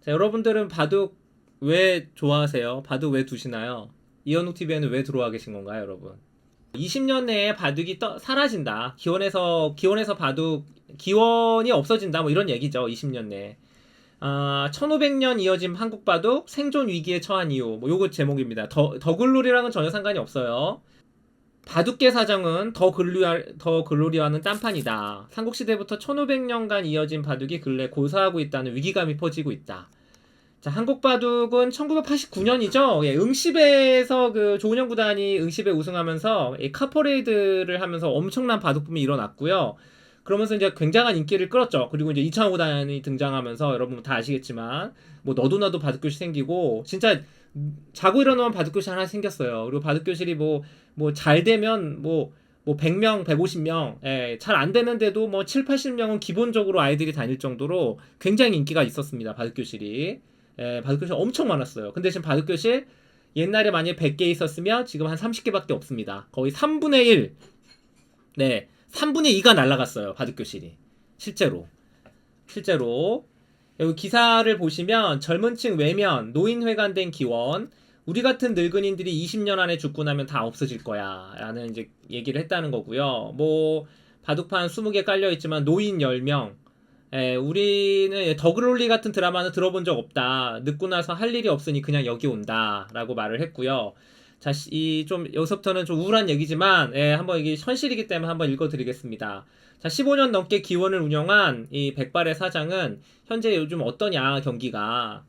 자, 여러분들은 바둑 왜 좋아하세요? 바둑 왜 두시나요? 이현욱 TV에는 왜 들어와 계신 건가요, 여러분? 20년 내에 바둑이 떠, 사라진다. 기원에서 기원에서 바둑 기원이 없어진다. 뭐 이런 얘기죠. 20년 내에. 아, 1500년 이어진 한국 바둑 생존 위기에 처한 이유. 뭐 요거 제목입니다. 더 더글로리랑은 전혀 상관이 없어요. 바둑계 사정은 더 글로리 더 글로리와는 딴판이다. 삼국시대부터 1500년간 이어진 바둑이 근래 고사하고 있다는 위기감이 퍼지고 있다. 자, 한국 바둑은 1989년이죠. 예, 응시배에서 그 조은영 구단이 응시배 우승하면서 이 카퍼레이드를 하면서 엄청난 바둑 붐이 일어났고요. 그러면서 이제 굉장한 인기를 끌었죠. 그리고 이제 이창호 구단이 등장하면서 여러분 다 아시겠지만 뭐 너도 나도 바둑교실 생기고 진짜 자고 일어나면 바둑교실 하나 생겼어요. 그리고 바둑교실이 뭐 뭐 잘 되면 뭐 뭐 100명, 150명, 예, 잘 안 되는데도 뭐 7, 80명은 기본적으로 아이들이 다닐 정도로 굉장히 인기가 있었습니다. 바둑교실이. 예, 바둑교실 엄청 많았어요. 근데 지금 바둑교실 옛날에 만약에 100개 있었으면 지금 한 30개밖에 없습니다. 거의 3분의 1. 네. 3분의 2가 날라갔어요. 바둑교실이. 실제로. 실제로. 여기 기사를 보시면 젊은 층 외면, 노인 회관된 기원, 우리 같은 늙은이들이 20년 안에 죽고 나면 다 없어질 거야. 라는 이제 얘기를 했다는 거고요. 뭐, 바둑판 20개 깔려있지만 노인 10명, 에, 우리는 더글롤리 같은 드라마는 들어본 적 없다. 늦고 나서 할 일이 없으니 그냥 여기 온다. 라고 말을 했고요. 자, 이 좀 여기서부터는 좀 우울한 얘기지만 예, 한번 이게 현실이기 때문에 한번 읽어드리겠습니다. 자, 15년 넘게 기원을 운영한 이 백발의 사장은 현재 요즘 어떠냐 경기가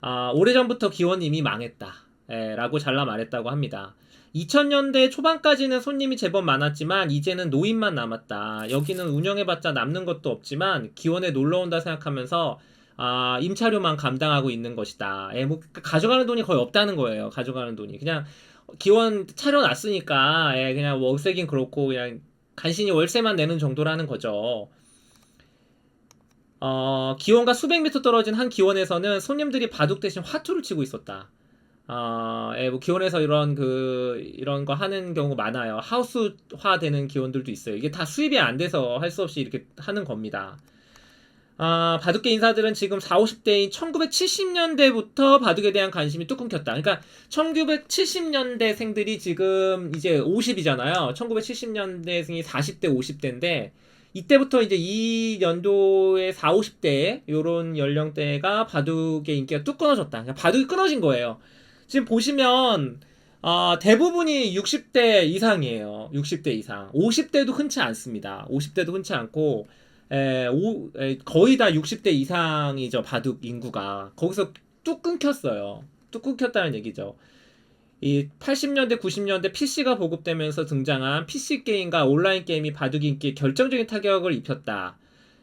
아, 오래전부터 기원 이미 망했다. 예, 라고 잘라 말했다고 합니다. 2000년대 초반까지는 손님이 제법 많았지만 이제는 노인만 남았다. 여기는 운영해봤자 남는 것도 없지만 기원에 놀러 온다 생각하면서 아, 임차료만 감당하고 있는 것이다. 예, 뭐 가져가는 돈이 거의 없다는 거예요. 가져가는 돈이 그냥 기원 차려놨으니까 예, 그냥 월세긴 그렇고 그냥 간신히 월세만 내는 정도라는 거죠. 어, 기원과 수백 미터 떨어진 한 기원에서는 손님들이 바둑 대신 화투를 치고 있었다. 어, 예, 뭐 기원에서 이런 그 이런 거 하는 경우 많아요. 하우스화 되는 기원들도 있어요. 이게 다 수입이 안 돼서 할 수 없이 이렇게 하는 겁니다. 아, 바둑계 인사들은 지금 4, 50대인 1970년대부터 바둑에 대한 관심이 뚝 끊겼다. 그러니까 1970년대 생들이 지금 이제 50이잖아요. 1970년대 생이 40대, 50대인데 이때부터 이제 이 연도의 4, 50대 요런 연령대가 바둑의 인기가 뚝 끊어졌다. 그러니까 바둑이 끊어진 거예요. 지금 보시면 아, 대부분이 60대 이상이에요. 60대 이상. 50대도 흔치 않습니다. 50대도 흔치 않고 에, 오, 에, 거의 다 60대 이상이죠. 바둑 인구가. 거기서 뚝 끊겼어요. 뚝 끊겼다는 얘기죠. 이 80년대, 90년대 PC가 보급되면서 등장한 PC 게임과 온라인 게임이 바둑 인기에 결정적인 타격을 입혔다.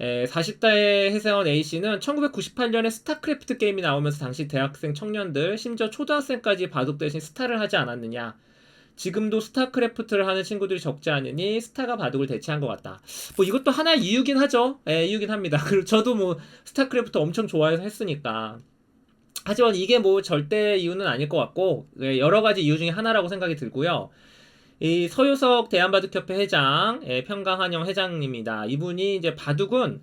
에, 40대의 해세원 A씨는 1998년에 스타크래프트 게임이 나오면서 당시 대학생 청년들, 심지어 초등학생까지 바둑 대신 스타를 하지 않았느냐. 지금도 스타크래프트를 하는 친구들이 적지 않으니 스타가 바둑을 대체한 것 같다. 뭐 이것도 하나의 이유긴 하죠. 예, 이유긴 합니다. 그리고 저도 뭐 스타크래프트 엄청 좋아해서 했으니까. 하지만 이게 뭐 절대 이유는 아닐 것 같고 예, 여러 가지 이유 중에 하나라고 생각이 들고요. 이 서유석 대한바둑협회 회장, 예, 평강한영 회장님입니다. 이분이 이제 바둑은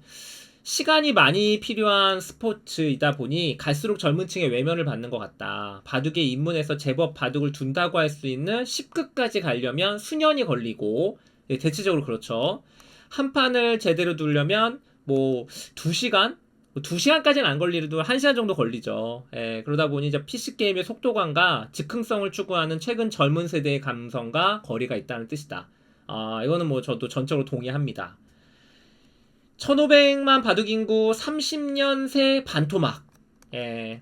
시간이 많이 필요한 스포츠이다 보니 갈수록 젊은 층의 외면을 받는 것 같다. 바둑에 입문해서 제법 바둑을 둔다고 할 수 있는 10급까지 가려면 수년이 걸리고, 예, 대체적으로 그렇죠. 한 판을 제대로 두려면 뭐 2시간? 2시간까지는 안 걸리도 1시간 정도 걸리죠. 예, 그러다 보니 이제 PC게임의 속도감과 즉흥성을 추구하는 최근 젊은 세대의 감성과 거리가 있다는 뜻이다. 아, 이거는 뭐 저도 전적으로 동의합니다. 1500만 바둑 인구 30년 새 반토막. 예.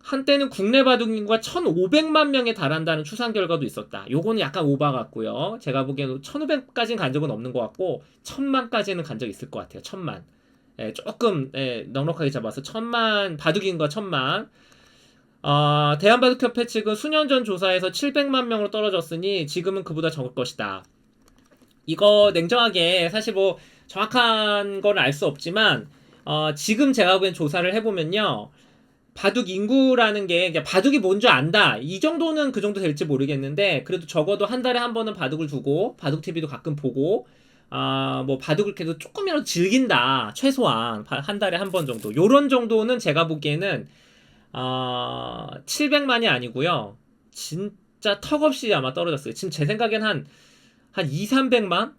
한때는 국내 바둑 인구가 1500만 명에 달한다는 추산 결과도 있었다. 요거는 약간 오바 같고요. 제가 보기에는 1500까지는 간 적은 없는 것 같고 1000만까지는 간 적 있을 것 같아요. 1000만. 예, 조금 예, 넉넉하게 잡아서 1000만 바둑 인구가 1000만. 어, 대한바둑협회 측은 수년 전 조사에서 700만 명으로 떨어졌으니 지금은 그보다 적을 것이다. 이거 냉정하게 사실 뭐 정확한 걸알수 없지만 어, 지금 제가 보기엔 조사를 해보면요. 바둑 인구라는 게 바둑이 뭔 줄 안다. 이 정도는 그 정도 될지 모르겠는데 그래도 적어도 한 달에 한 번은 바둑을 두고 바둑 TV도 가끔 보고 아, 뭐 바둑을 그래도 조금이라도 즐긴다. 최소한 바- 한 달에 한 번 정도. 요런 정도는 제가 보기에는 아, 700만이 아니고요. 진짜 턱없이 아마 떨어졌어요. 지금 제 생각엔 한, 한 2, 300만?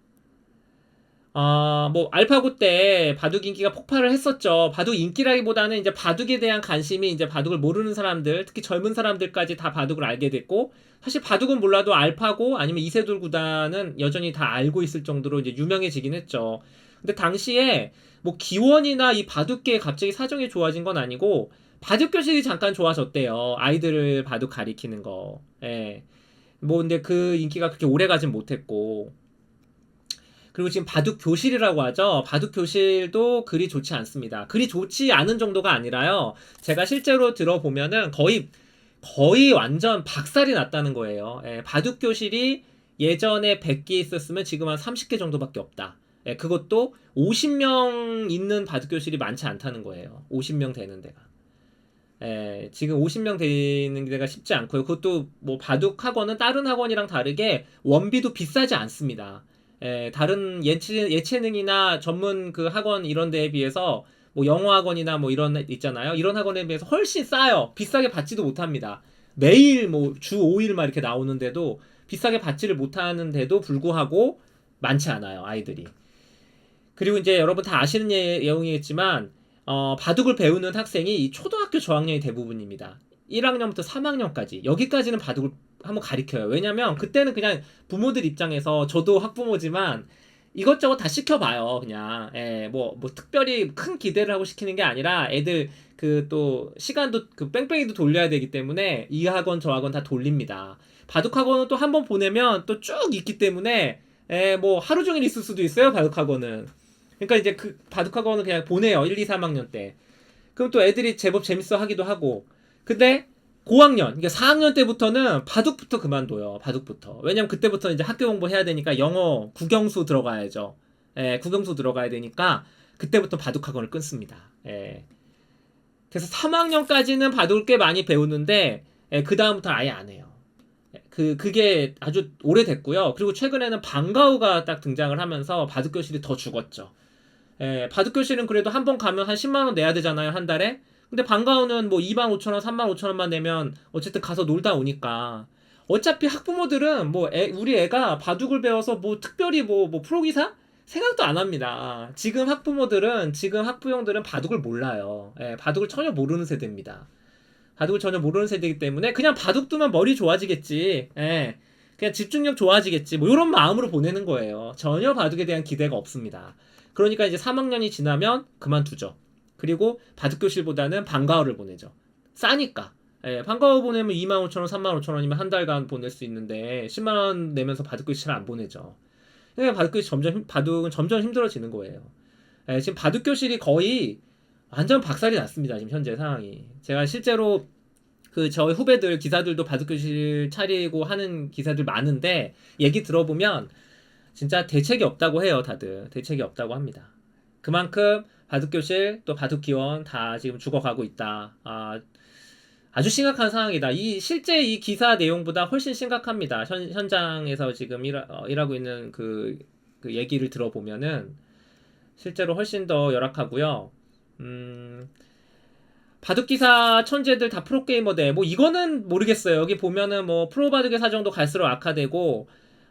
아, 뭐, 알파고 때 바둑 인기가 폭발을 했었죠. 바둑 인기라기보다는 이제 바둑에 대한 관심이 이제 바둑을 모르는 사람들, 특히 젊은 사람들까지 다 바둑을 알게 됐고, 사실 바둑은 몰라도 알파고 아니면 이세돌 구단은 여전히 다 알고 있을 정도로 이제 유명해지긴 했죠. 근데 당시에 뭐 기원이나 이 바둑계에 갑자기 사정이 좋아진 건 아니고, 바둑 교실이 잠깐 좋아졌대요. 아이들을 바둑 가리키는 거. 예. 뭐 근데 그 인기가 그렇게 오래 가진 못했고. 그리고 지금 바둑 교실이라고 하죠. 바둑 교실도 그리 좋지 않습니다. 그리 좋지 않은 정도가 아니라요. 제가 실제로 들어보면은 거의 거의 완전 박살이 났다는 거예요. 예, 바둑 교실이 예전에 100개 있었으면 지금 한 30개 정도밖에 없다. 예, 그것도 50명 있는 바둑 교실이 많지 않다는 거예요. 50명 되는 데가. 예, 지금 50명 되는 데가 쉽지 않고요. 그것도 뭐 바둑 학원은 다른 학원이랑 다르게 원비도 비싸지 않습니다. 예, 다른 예체, 예체능이나 전문 그 학원 이런 데에 비해서 뭐 영어 학원이나 뭐 이런 애 있잖아요. 이런 학원에 비해서 훨씬 싸요. 비싸게 받지도 못합니다. 매일 뭐 주 5일 막 이렇게 나오는데도 비싸게 받지를 못하는데도 불구하고 많지 않아요. 아이들이. 그리고 이제 여러분 다 아시는 예- 내용이겠지만 어, 바둑을 배우는 학생이 이 초등학교 저학년이 대부분입니다. 1학년부터 3학년까지 여기까지는 바둑을 한번 가리켜요. 왜냐면 그때는 그냥 부모들 입장에서 저도 학부모지만 이것저것 다 시켜봐요. 그냥 예, 뭐, 뭐 특별히 큰 기대를 하고 시키는 게 아니라 애들 그 또 시간도 그 뺑뺑이도 돌려야 되기 때문에 이 학원 저 학원 다 돌립니다. 바둑 학원은 또 한 번 보내면 또 쭉 있기 때문에 예, 뭐 하루 종일 있을 수도 있어요. 바둑 학원은. 그러니까 이제 그 바둑 학원은 그냥 보내요. 1, 2, 3학년 때. 그럼 또 애들이 제법 재밌어 하기도 하고. 근데 고학년, 그러니까 4학년 때부터는 바둑부터 그만둬요. 바둑부터. 왜냐면 그때부터 이제 학교 공부해야 되니까 영어 국영수 들어가야죠. 예, 국영수 들어가야 되니까 그때부터 바둑 학원을 끊습니다. 예. 그래서 3학년까지는 바둑을 꽤 많이 배우는데 예, 그 다음부터 아예 안 해요. 예, 그 그게 아주 오래됐고요. 그리고 최근에는 방과후가 딱 등장을 하면서 바둑 교실이 더 죽었죠. 예, 바둑 교실은 그래도 한 번 가면 한 10만 원 내야 되잖아요, 한 달에. 근데 방과후는 뭐 2만 5천 원, 3만 5천 원만 내면 어쨌든 가서 놀다 오니까 어차피 학부모들은 뭐 애- 우리 애가 바둑을 배워서 뭐 특별히 뭐, 뭐 프로기사 생각도 안 합니다. 지금 학부모들은 지금 학부형들은 바둑을 몰라요. 예, 바둑을 전혀 모르는 세대입니다. 바둑을 전혀 모르는 세대이기 때문에 그냥 바둑 두면 머리 좋아지겠지. 예. 그냥 집중력 좋아지겠지. 뭐 이런 마음으로 보내는 거예요. 전혀 바둑에 대한 기대가 없습니다. 그러니까 이제 3학년이 지나면 그만두죠. 그리고 바둑 교실보다는 방과후를 보내죠. 싸니까. 예, 방과후 보내면 2만 5천 원, 3만 5천 원이면 한 달간 보낼 수 있는데 10만 원 내면서 바둑 교실 안 보내죠. 그러니까 바둑 교실 점점 힘- 바둑은 점점 힘들어지는 거예요. 예, 지금 바둑 교실이 거의 완전 박살이 났습니다. 지금 현재 상황이. 제가 실제로 그 저희 후배들 기사들도 바둑 교실 차리고 하는 기사들 많은데 얘기 들어보면 진짜 대책이 없다고 해요, 다들. 대책이 없다고 합니다. 그만큼 바둑 교실 또 바둑 기원 다 지금 죽어가고 있다. 아, 아주 심각한 상황이다. 이 실제 이 기사 내용보다 훨씬 심각합니다. 현, 현장에서 지금 일하, 어, 일하고 있는 그, 그 얘기를 들어보면은 실제로 훨씬 더 열악하고요. 음, 바둑 기사 천재들 다 프로게이머 돼. 뭐 이거는 모르겠어요. 여기 보면은 뭐 프로 바둑의 사정도 갈수록 악화되고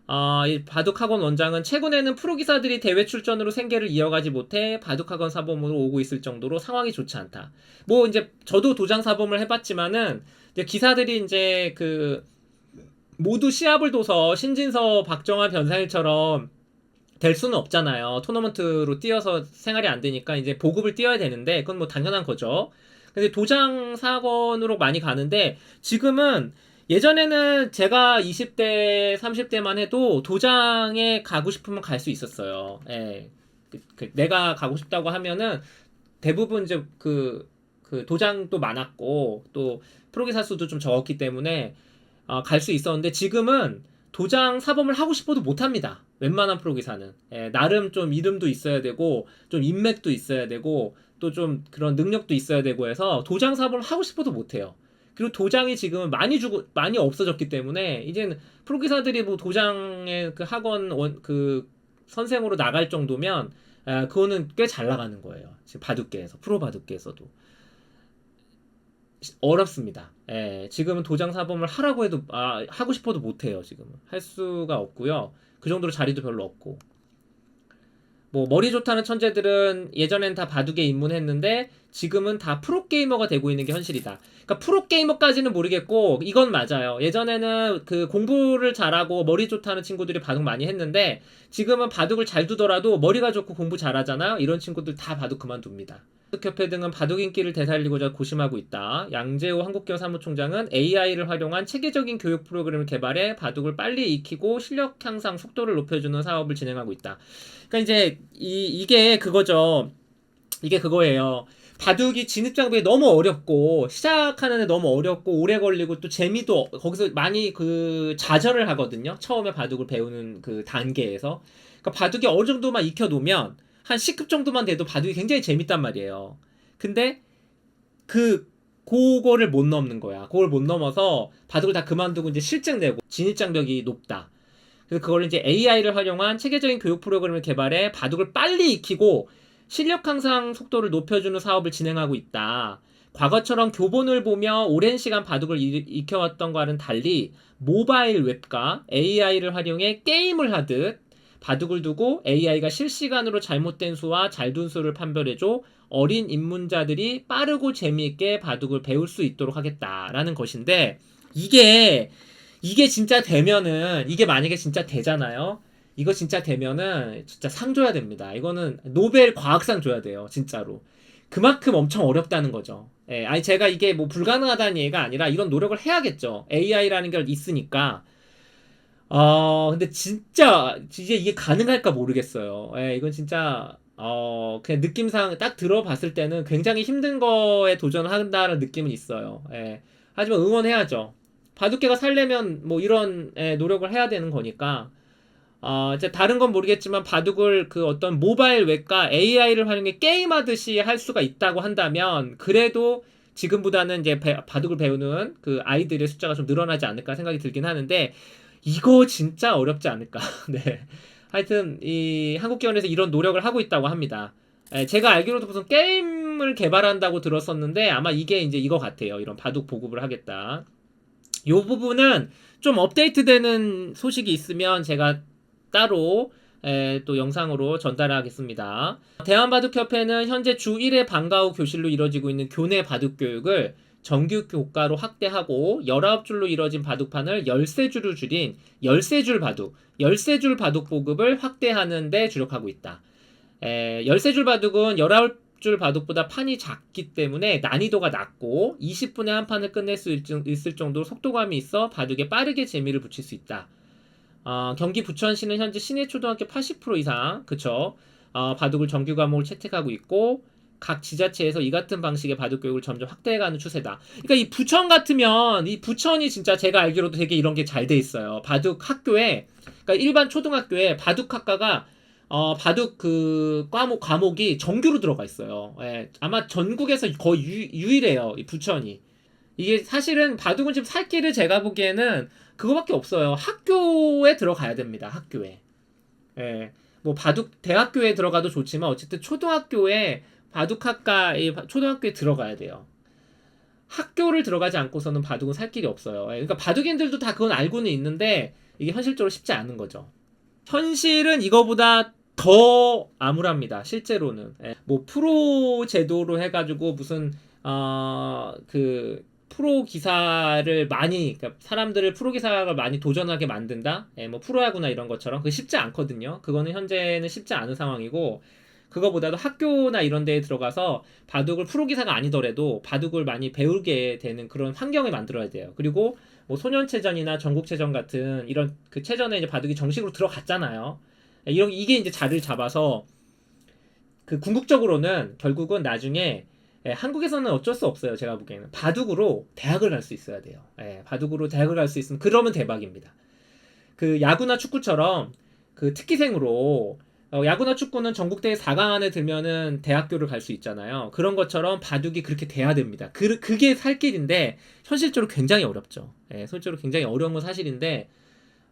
아, 이 바둑학원 원장은 최근에는 프로기사들이 대회 출전으로 생계를 이어가지 못해 바둑학원 사범으로 오고 있을 정도로 상황이 좋지 않다. 뭐 이제 저도 도장 사범을 해봤지만은 이제 기사들이 이제 그 모두 시합을 둬서 신진서, 박정환, 변상일처럼 될 수는 없잖아요. 토너먼트로 뛰어서 생활이 안 되니까 이제 보급을 뛰어야 되는데 그건 뭐 당연한 거죠. 근데 도장 사건으로 많이 가는데 지금은 예전에는 제가 20대, 30대만 해도 도장에 가고 싶으면 갈 수 있었어요. 예. 그, 그 내가 가고 싶다고 하면은 대부분 이제 그, 그 도장도 많았고 또 프로기사 수도 좀 적었기 때문에 아, 갈수 있었는데 지금은 도장 사범을 하고 싶어도 못 합니다. 웬만한 프로기사는. 예, 나름 좀 이름도 있어야 되고 좀 인맥도 있어야 되고 또 좀 그런 능력도 있어야 되고 해서 도장 사범을 하고 싶어도 못 해요. 그리고 도장이 지금 많이 주고 많이 없어졌기 때문에 이제는 프로기사들이 뭐 도장의 그 학원 원 그 선생으로 나갈 정도면 아, 그거는 꽤 잘 나가는 거예요. 지금 바둑계에서 프로 바둑계에서도 시- 어렵습니다. 예, 지금은 도장 사범을 하라고 해도 아, 하고 싶어도 못 해요. 지금은 할 수가 없고요. 그 정도로 자리도 별로 없고. 뭐 머리 좋다는 천재들은 예전엔 다 바둑에 입문했는데 지금은 다 프로게이머가 되고 있는 게 현실이다. 그러니까 프로게이머까지는 모르겠고 이건 맞아요. 예전에는 그 공부를 잘하고 머리 좋다는 친구들이 바둑 많이 했는데 지금은 바둑을 잘 두더라도 머리가 좋고 공부 잘하잖아요. 이런 친구들 다 바둑 그만둡니다. 바둑협회 등은 바둑 인기를 되살리고자 고심하고 있다. 양재호 한국기업 사무총장은 AI를 활용한 체계적인 교육 프로그램을 개발해 바둑을 빨리 익히고 실력 향상 속도를 높여주는 사업을 진행하고 있다. 그러니까 이제 이 이게 그거죠. 이게 그거예요. 바둑이 진입 장벽이 너무 어렵고 시작하는데 너무 어렵고 오래 걸리고 또 재미도 거기서 많이 그 좌절을 하거든요. 처음에 바둑을 배우는 그 단계에서. 그러니까 바둑이 어느 정도만 익혀 놓으면 한 C급 정도만 돼도 바둑이 굉장히 재밌단 말이에요. 근데 그 그거를 못 넘는 거야. 그걸 못 넘어서 바둑을 다 그만두고 이제 실증 내고 진입 장벽이 높다. 그래서 그걸 이제 AI를 활용한 체계적인 교육 프로그램을 개발해 바둑을 빨리 익히고 실력 향상 속도를 높여주는 사업을 진행하고 있다. 과거처럼 교본을 보며 오랜 시간 바둑을 이- 익혀왔던 과는 달리 모바일 웹과 AI를 활용해 게임을 하듯 바둑을 두고 AI가 실시간으로 잘못된 수와 잘 둔 수를 판별해줘 어린 입문자들이 빠르고 재미있게 바둑을 배울 수 있도록 하겠다라는 것인데 이게 이게 진짜 되면은 이게 만약에 진짜 되잖아요. 이거 진짜 되면은 진짜 상 줘야 됩니다. 이거는 노벨 과학상 줘야 돼요. 진짜로. 그만큼 엄청 어렵다는 거죠. 예, 아니 제가 이게 뭐 불가능하다는 얘기가 아니라 이런 노력을 해야겠죠. AI라는 게 있으니까. 어, 근데 진짜 이제 이게 가능할까 모르겠어요. 예, 이건 진짜 어, 그냥 느낌상 딱 들어봤을 때는 굉장히 힘든 거에 도전한다는 느낌은 있어요. 예. 하지만 응원해야죠. 바둑계가 살려면 뭐 이런 예, 노력을 해야 되는 거니까. 어, 이제 다른 건 모르겠지만 바둑을 그 어떤 모바일 웹과 AI를 활용해 게임하듯이 할 수가 있다고 한다면 그래도 지금보다는 이제 배- 바둑을 배우는 그 아이들의 숫자가 좀 늘어나지 않을까 생각이 들긴 하는데 이거 진짜 어렵지 않을까. 네. 하여튼 이 한국기원에서 이런 노력을 하고 있다고 합니다. 예, 제가 알기로도 무슨 게임을 개발한다고 들었었는데 아마 이게 이제 이거 같아요. 이런 바둑 보급을 하겠다. 요 부분은 좀 업데이트되는 소식이 있으면 제가 따로 에, 또 영상으로 전달하겠습니다. 대한바둑협회는 현재 주 1회 방과 후 교실로 이뤄지고 있는 교내 바둑 교육을 정규 교과로 확대하고 19줄로 이뤄진 바둑판을 13줄로 줄인 13줄 바둑, 13줄 바둑 보급을 확대하는 데 주력하고 있다. 에, 13줄 바둑은 19줄 바둑보다 판이 작기 때문에 난이도가 낮고 20분에 한 판을 끝낼 수 있- 있을 정도로 속도감이 있어 바둑에 빠르게 재미를 붙일 수 있다. 어, 경기 부천시는 현재 시내 초등학교 80% 이상, 그쵸? 어, 바둑을 정규 과목을 채택하고 있고, 각 지자체에서 이 같은 방식의 바둑 교육을 점점 확대해가는 추세다. 그러니까 이 부천 같으면, 이 부천이 진짜 제가 알기로도 되게 이런 게 잘 돼 있어요. 바둑 학교에, 그러니까 일반 초등학교에 바둑 학과가 어, 바둑 그 과목, 과목이 정규로 들어가 있어요. 예, 아마 전국에서 거의 유, 유일해요. 이 부천이. 이게 사실은 바둑은 지금 살 길을 제가 보기에는 그거밖에 없어요. 학교에 들어가야 됩니다. 학교에. 예. 뭐 바둑 대학교에 들어가도 좋지만 어쨌든 초등학교에 바둑학과의 바- 초등학교에 들어가야 돼요. 학교를 들어가지 않고서는 바둑은 살 길이 없어요. 예, 그러니까 바둑인들도 다 그건 알고는 있는데 이게 현실적으로 쉽지 않은 거죠. 현실은 이거보다 더 암울합니다. 실제로는 예, 뭐 프로 제도로 해가지고 무슨 어 그 프로 기사를 많이 그러니까 사람들을 프로 기사를 많이 도전하게 만든다. 예, 뭐 프로야구나 이런 것처럼 그게 쉽지 않거든요. 그거는 현재는 쉽지 않은 상황이고 그거보다도 학교나 이런 데에 들어가서 바둑을 프로 기사가 아니더라도 바둑을 많이 배우게 되는 그런 환경을 만들어야 돼요. 그리고 뭐 소년체전이나 전국체전 같은 이런 그 체전에 이제 바둑이 정식으로 들어갔잖아요. 예, 이런 이게 이제 자리를 잡아서 그 궁극적으로는 결국은 나중에 예, 한국에서는 어쩔 수 없어요. 제가 보기에는 바둑으로 대학을 갈 수 있어야 돼요. 예, 바둑으로 대학을 갈 수 있으면 그러면 대박입니다. 그 야구나 축구처럼 그 특기생으로 어, 야구나 축구는 전국대회 4강 안에 들면은 대학교를 갈 수 있잖아요. 그런 것처럼 바둑이 그렇게 돼야 됩니다. 그, 그게 살 길인데 현실적으로 굉장히 어렵죠. 예, 실제로 굉장히 어려운 건 사실인데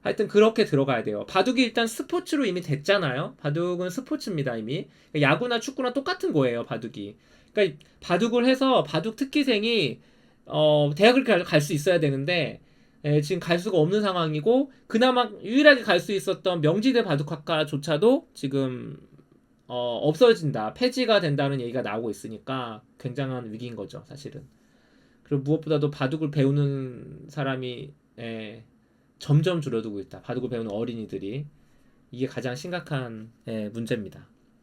하여튼 그렇게 들어가야 돼요. 바둑이 일단 스포츠로 이미 됐잖아요. 바둑은 스포츠입니다 이미. 야구나 축구나 똑같은 거예요 바둑이. 그러니까 바둑을 해서 바둑 특기생이 어, 대학을 갈 수 있어야 되는데 예, 지금 갈 수가 없는 상황이고 그나마 유일하게 갈 수 있었던 명지대 바둑학과조차도 지금 어, 없어진다, 폐지가 된다는 얘기가 나오고 있으니까 굉장한 위기인 거죠, 사실은. 그리고 무엇보다도 바둑을 배우는 사람이 예, 점점 줄어들고 있다. 바둑을 배우는 어린이들이 이게 가장 심각한 예, 문제입니다.